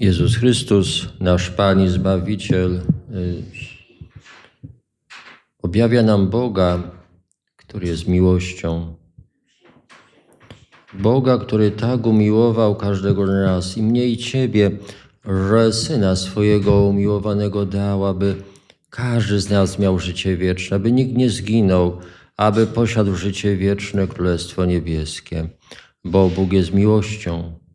Jezus Chrystus, nasz Pan i Zbawiciel, y, objawia nam Boga, który jest miłością. Boga, który tak umiłował każdego z nas, i mnie i Ciebie, że Syna swojego umiłowanego dał, aby każdy z nas miał życie wieczne, aby nikt nie zginął, aby posiadł życie wieczne, Królestwo Niebieskie. Bo Bóg jest miłością.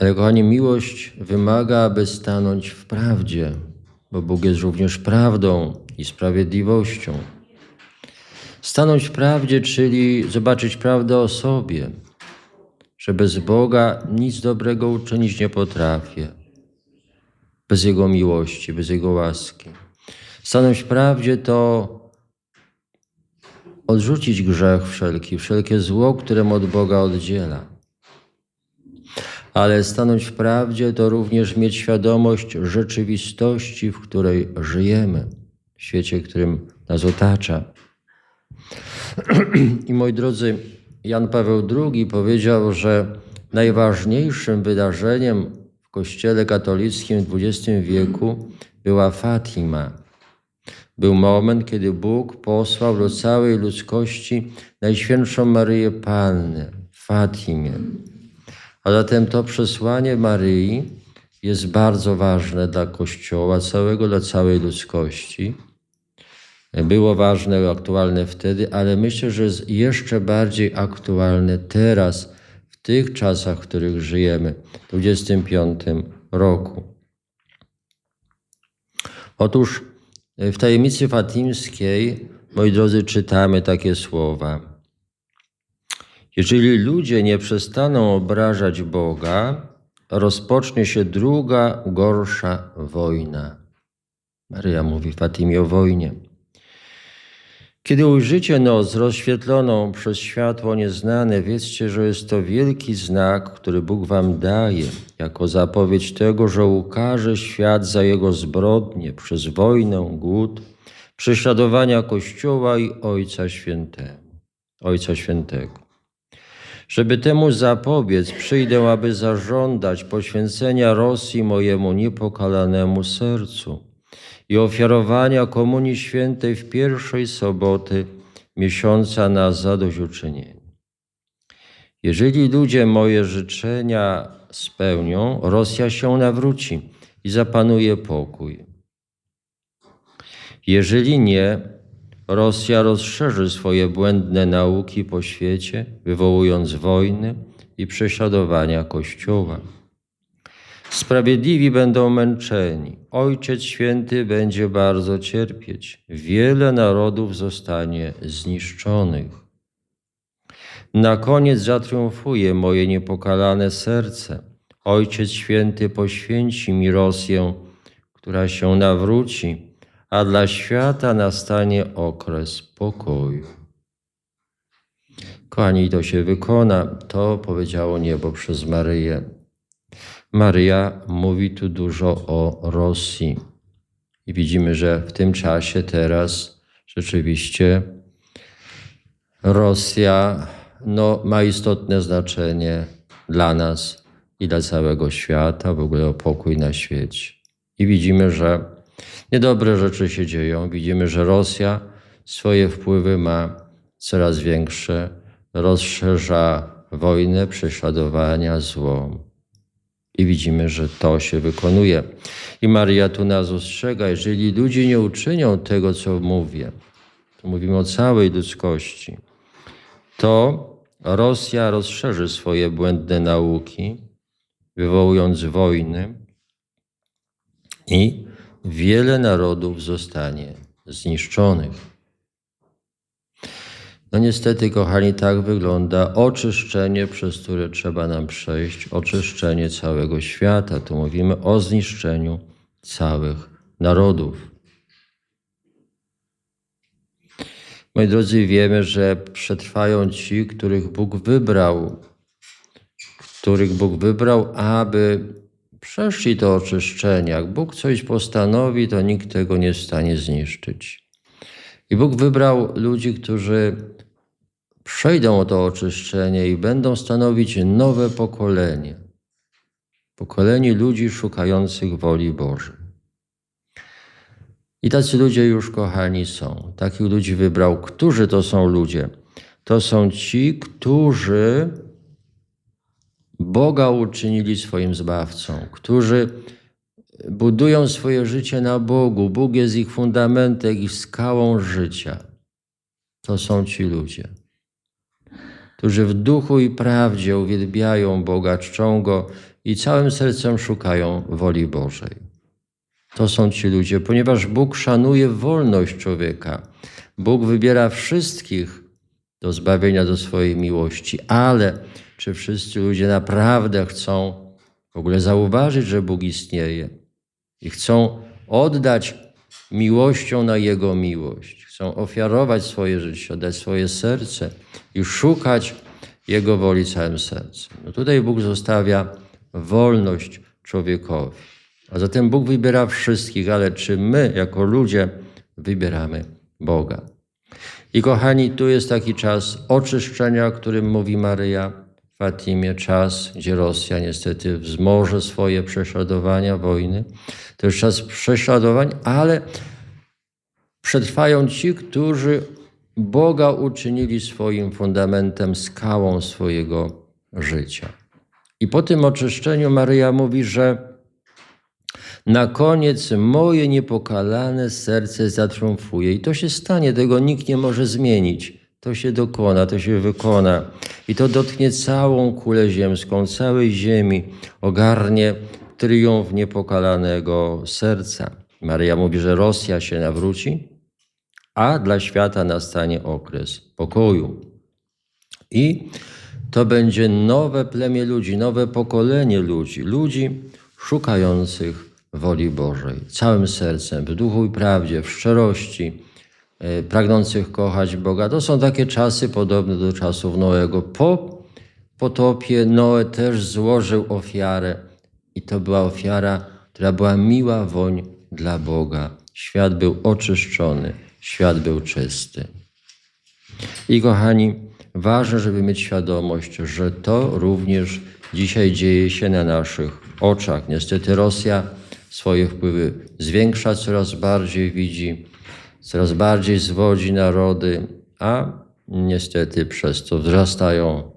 Ale kochani, miłość wymaga, aby stanąć w prawdzie, bo Bóg jest również prawdą i sprawiedliwością. Stanąć w prawdzie, czyli zobaczyć prawdę o sobie, że bez Boga nic dobrego uczynić nie potrafię, bez Jego miłości, bez Jego łaski. Stanąć w prawdzie to odrzucić grzech wszelki, wszelkie zło, które od Boga oddziela. Ale stanąć w prawdzie to również mieć świadomość rzeczywistości, w której żyjemy, w świecie, którym nas otacza. I moi drodzy, Jan Paweł II powiedział, że najważniejszym wydarzeniem w Kościele katolickim w XX wieku była Fatima. Był moment, kiedy Bóg posłał do całej ludzkości Najświętszą Maryję Pannę w Fatimie. A zatem to przesłanie Maryi jest bardzo ważne dla Kościoła całego, dla całej ludzkości. Było ważne aktualne wtedy, ale myślę, że jest jeszcze bardziej aktualne teraz, w tych czasach, w których żyjemy, w 25 roku. Otóż w tajemnicy fatimskiej, moi drodzy, czytamy takie słowa. Jeżeli ludzie nie przestaną obrażać Boga, rozpocznie się druga, gorsza wojna. Maryja mówi Fatimie o wojnie. Kiedy ujrzycie noc rozświetloną przez światło nieznane, wiedzcie, że jest to wielki znak, który Bóg wam daje, jako zapowiedź tego, że ukaże świat za jego zbrodnie przez wojnę, głód, prześladowania Kościoła i Ojca Świętego. Ojca Świętego. Żeby temu zapobiec, przyjdę, aby zażądać poświęcenia Rosji mojemu niepokalanemu sercu i ofiarowania Komunii Świętej w pierwszej soboty miesiąca na zadośćuczynienie. Jeżeli ludzie moje życzenia spełnią, Rosja się nawróci i zapanuje pokój. Jeżeli nie, Rosja rozszerzy swoje błędne nauki po świecie, wywołując wojny i prześladowania Kościoła. Sprawiedliwi będą męczeni, Ojciec Święty będzie bardzo cierpieć, wiele narodów zostanie zniszczonych. Na koniec zatriumfuje moje niepokalane serce. Ojciec Święty poświęci mi Rosję, która się nawróci a dla świata nastanie okres pokoju. Kochani, to się wykona, to powiedziało niebo przez Maryję. Maryja mówi tu dużo o Rosji. I widzimy, że w tym czasie teraz rzeczywiście Rosja no, ma istotne znaczenie dla nas i dla całego świata, w ogóle o pokój na świecie. I widzimy, że Niedobre rzeczy się dzieją. Widzimy, że Rosja swoje wpływy ma coraz większe, rozszerza wojnę, prześladowania, zło. I widzimy, że to się wykonuje. I Maria tu nas ostrzega, jeżeli ludzie nie uczynią tego, co mówię, to mówimy o całej ludzkości, to Rosja rozszerzy swoje błędne nauki, wywołując wojny i wiele narodów zostanie zniszczonych. No niestety, kochani, tak wygląda oczyszczenie, przez które trzeba nam przejść, oczyszczenie całego świata. Tu mówimy o zniszczeniu całych narodów. Moi drodzy, wiemy, że przetrwają ci, których Bóg wybrał, których Bóg wybrał, aby przeszli to oczyszczenie. Jak Bóg coś postanowi, to nikt tego nie jest w stanie zniszczyć. I Bóg wybrał ludzi, którzy przejdą to oczyszczenie i będą stanowić nowe pokolenie. Pokolenie ludzi szukających woli Bożej. I tacy ludzie już, kochani, są. Takich ludzi wybrał. Którzy to są ludzie? To są ci, którzy Boga uczynili swoim zbawcą, którzy budują swoje życie na Bogu. Bóg jest ich fundamentem, ich skałą życia. To są ci ludzie, którzy w duchu i prawdzie uwielbiają Boga, czczą Go i całym sercem szukają woli Bożej. To są ci ludzie, ponieważ Bóg szanuje wolność człowieka. Bóg wybiera wszystkich do zbawienia do swojej miłości, ale czy wszyscy ludzie naprawdę chcą w ogóle zauważyć, że Bóg istnieje i chcą oddać miłością na Jego miłość, chcą ofiarować swoje życie, oddać swoje serce i szukać Jego woli całym sercem. No tutaj Bóg zostawia wolność człowiekowi. A zatem Bóg wybiera wszystkich, ale czy my, jako ludzie, wybieramy Boga? I kochani, tu jest taki czas oczyszczenia, o którym mówi Maryja Fatimie, czas, gdzie Rosja niestety wzmoże swoje prześladowania, wojny. To jest czas prześladowań, ale przetrwają ci, którzy Boga uczynili swoim fundamentem, skałą swojego życia. I po tym oczyszczeniu Maryja mówi, że na koniec moje niepokalane serce zatriumfuje. I to się stanie, tego nikt nie może zmienić. To się dokona, to się wykona. I to dotknie całą kulę ziemską, całej ziemi, ogarnie triumf niepokalanego serca. Maryja mówi, że Rosja się nawróci, a dla świata nastanie okres pokoju. I to będzie nowe plemię ludzi, nowe pokolenie ludzi, ludzi szukających woli Bożej, całym sercem, w duchu i prawdzie, w szczerości, pragnących kochać Boga. To są takie czasy podobne do czasów Noego. Po potopie Noe też złożył ofiarę i to była ofiara, która była miła woń dla Boga. Świat był oczyszczony, świat był czysty. I kochani, ważne, żeby mieć świadomość, że to również dzisiaj dzieje się na naszych oczach. Niestety Rosja swoje wpływy zwiększa coraz bardziej, widzi, coraz bardziej zwodzi narody, a niestety przez to wzrastają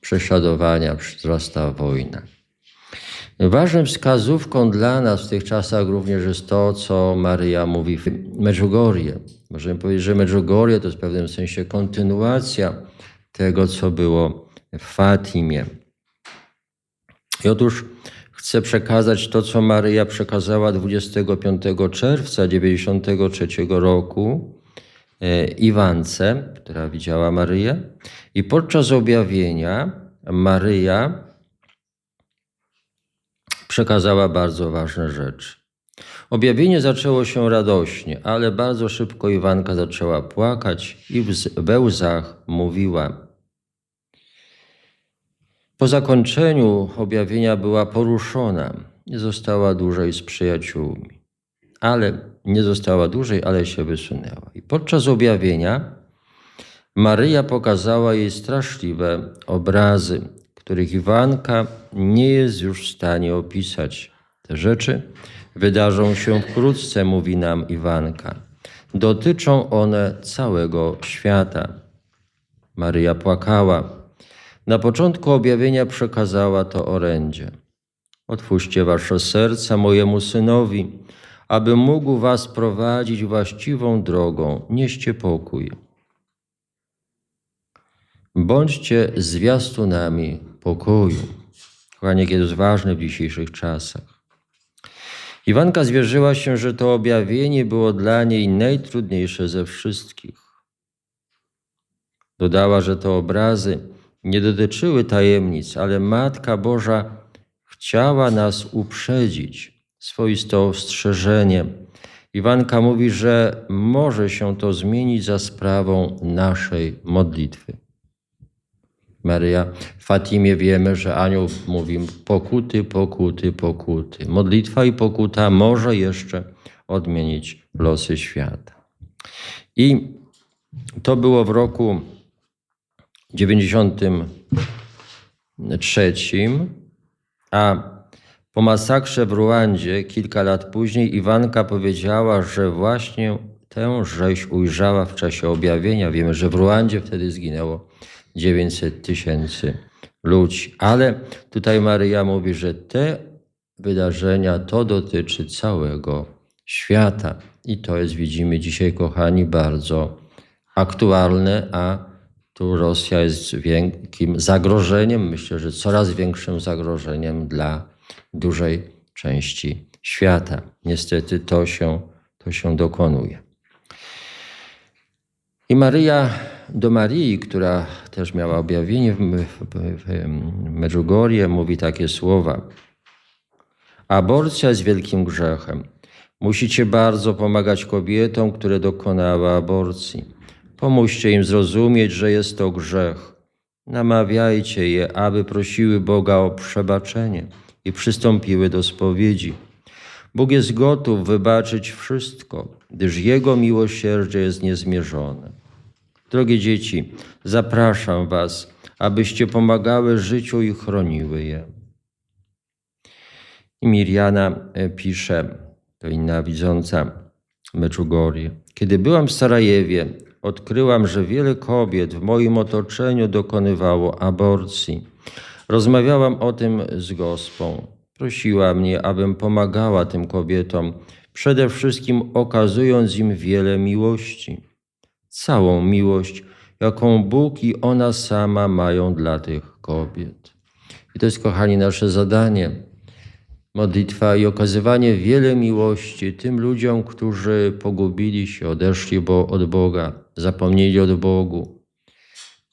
prześladowania, wzrasta wojna. Ważną wskazówką dla nas w tych czasach również jest to, co Maryja mówi w Medjugorje. Możemy powiedzieć, że Medjugorje to jest w pewnym sensie kontynuacja tego, co było w Fatimie. I otóż chcę przekazać to, co Maryja przekazała 25 czerwca 1993 roku e, Iwance, która widziała Maryję. I podczas objawienia Maryja przekazała bardzo ważne rzeczy. Objawienie zaczęło się radośnie, ale bardzo szybko Iwanka zaczęła płakać i we łzach mówiła: po zakończeniu objawienia była poruszona, nie została dłużej z przyjaciółmi. Ale nie została dłużej, ale się wysunęła. I podczas objawienia Maryja pokazała jej straszliwe obrazy, których Iwanka nie jest już w stanie opisać. Te rzeczy wydarzą się wkrótce, mówi nam Iwanka. Dotyczą one całego świata. Maryja płakała na początku objawienia przekazała to orędzie. Otwórzcie wasze serca mojemu synowi, aby mógł was prowadzić właściwą drogą. Nieście pokój. Bądźcie zwiastunami pokoju. Kochanie, kiedy jest ważne w dzisiejszych czasach. Iwanka zwierzyła się, że to objawienie było dla niej najtrudniejsze ze wszystkich. Dodała, że to obrazy nie dotyczyły tajemnic, ale Matka Boża chciała nas uprzedzić, swoiste ostrzeżenie. Iwanka mówi, że może się to zmienić za sprawą naszej modlitwy. Maryja, w Fatimie wiemy, że anioł mówi pokuty, pokuty, pokuty. Modlitwa i pokuta może jeszcze odmienić losy świata. I to było w roku 93, a Po masakrze w Ruandzie kilka lat później Iwanka powiedziała, że właśnie tę rzeź ujrzała w czasie objawienia. Wiemy, że w Ruandzie wtedy zginęło 900 tysięcy ludzi. Ale tutaj Maryja mówi, że te wydarzenia to dotyczy całego świata. I to jest, widzimy dzisiaj, kochani, bardzo aktualne, a tu Rosja jest wielkim zagrożeniem, myślę, że coraz większym zagrożeniem dla dużej części świata. Niestety to się, to się dokonuje. I Maryja do Marii, która też miała objawienie w, w, w Medjugorje, mówi takie słowa. Aborcja jest wielkim grzechem. Musicie bardzo pomagać kobietom, które dokonały aborcji. Pomóżcie im zrozumieć, że jest to grzech. Namawiajcie je, aby prosiły Boga o przebaczenie i przystąpiły do spowiedzi. Bóg jest gotów wybaczyć wszystko, gdyż Jego miłosierdzie jest niezmierzone. Drogie dzieci, zapraszam Was, abyście pomagały życiu i chroniły je. I Mirjana e, pisze, to inna widząca Meczugorje. Kiedy byłam w Sarajewie, odkryłam, że wiele kobiet w moim otoczeniu dokonywało aborcji. Rozmawiałam o tym z gospą. Prosiła mnie, abym pomagała tym kobietom, przede wszystkim okazując im wiele miłości. Całą miłość, jaką Bóg i ona sama mają dla tych kobiet. I to jest, kochani, nasze zadanie. Modlitwa i okazywanie wiele miłości tym ludziom, którzy pogubili się, odeszli od Boga, zapomnieli od Bogu,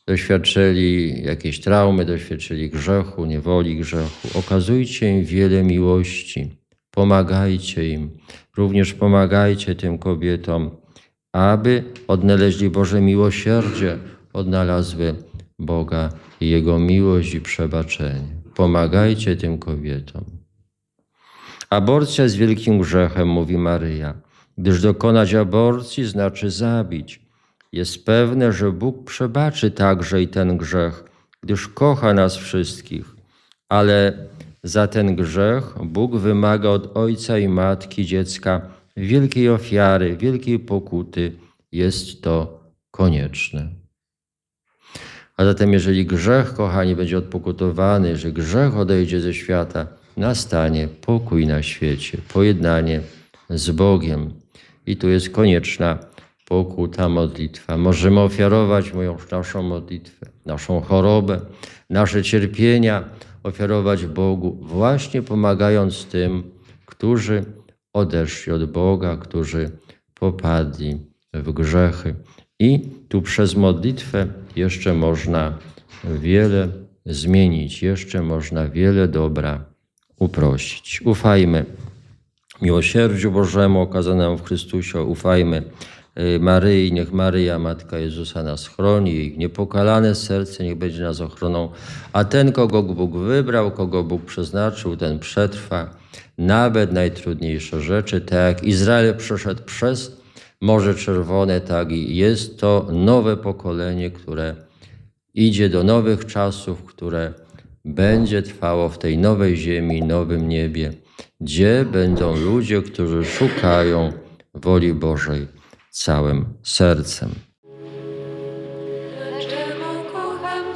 doświadczyli jakiejś traumy, doświadczyli grzechu, niewoli grzechu. Okazujcie im wiele miłości, pomagajcie im. Również pomagajcie tym kobietom, aby odnaleźli Boże miłosierdzie, odnalazły Boga i Jego miłość i przebaczenie. Pomagajcie tym kobietom. Aborcja jest wielkim grzechem, mówi Maryja, gdyż dokonać aborcji znaczy zabić. Jest pewne, że Bóg przebaczy także i ten grzech, gdyż kocha nas wszystkich. Ale za ten grzech Bóg wymaga od ojca i matki dziecka wielkiej ofiary, wielkiej pokuty. Jest to konieczne. A zatem, jeżeli grzech, kochani, będzie odpokutowany, jeżeli grzech odejdzie ze świata, nastanie pokój na świecie, pojednanie z Bogiem. I tu jest konieczna pokuta, modlitwa. Możemy ofiarować moją, naszą modlitwę, naszą chorobę, nasze cierpienia, ofiarować Bogu, właśnie pomagając tym, którzy odeszli od Boga, którzy popadli w grzechy. I tu przez modlitwę jeszcze można wiele zmienić, jeszcze można wiele dobra uprościć. Ufajmy miłosierdziu Bożemu okazanemu w Chrystusie, ufajmy Maryi, niech Maryja, Matka Jezusa nas chroni, jej niepokalane serce niech będzie nas ochroną, a ten, kogo Bóg wybrał, kogo Bóg przeznaczył, ten przetrwa nawet najtrudniejsze rzeczy, tak jak Izrael przeszedł przez Morze Czerwone, tak i jest to nowe pokolenie, które idzie do nowych czasów, które będzie trwało w tej nowej ziemi, nowym niebie, gdzie będą ludzie, którzy szukają woli Bożej całym sercem. Dlaczego kocham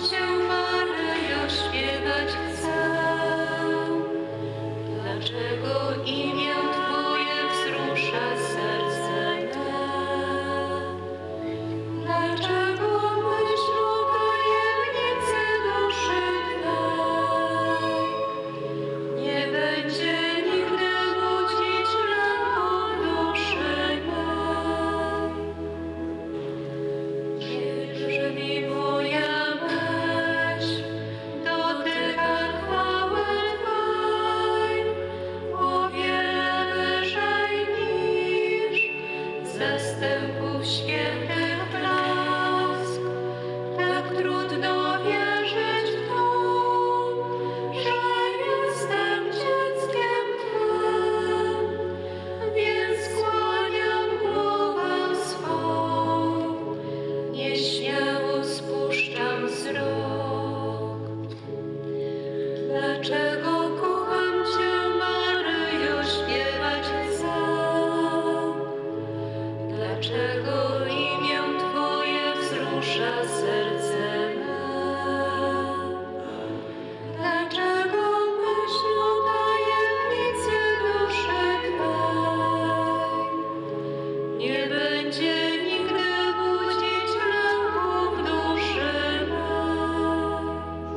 wzrok.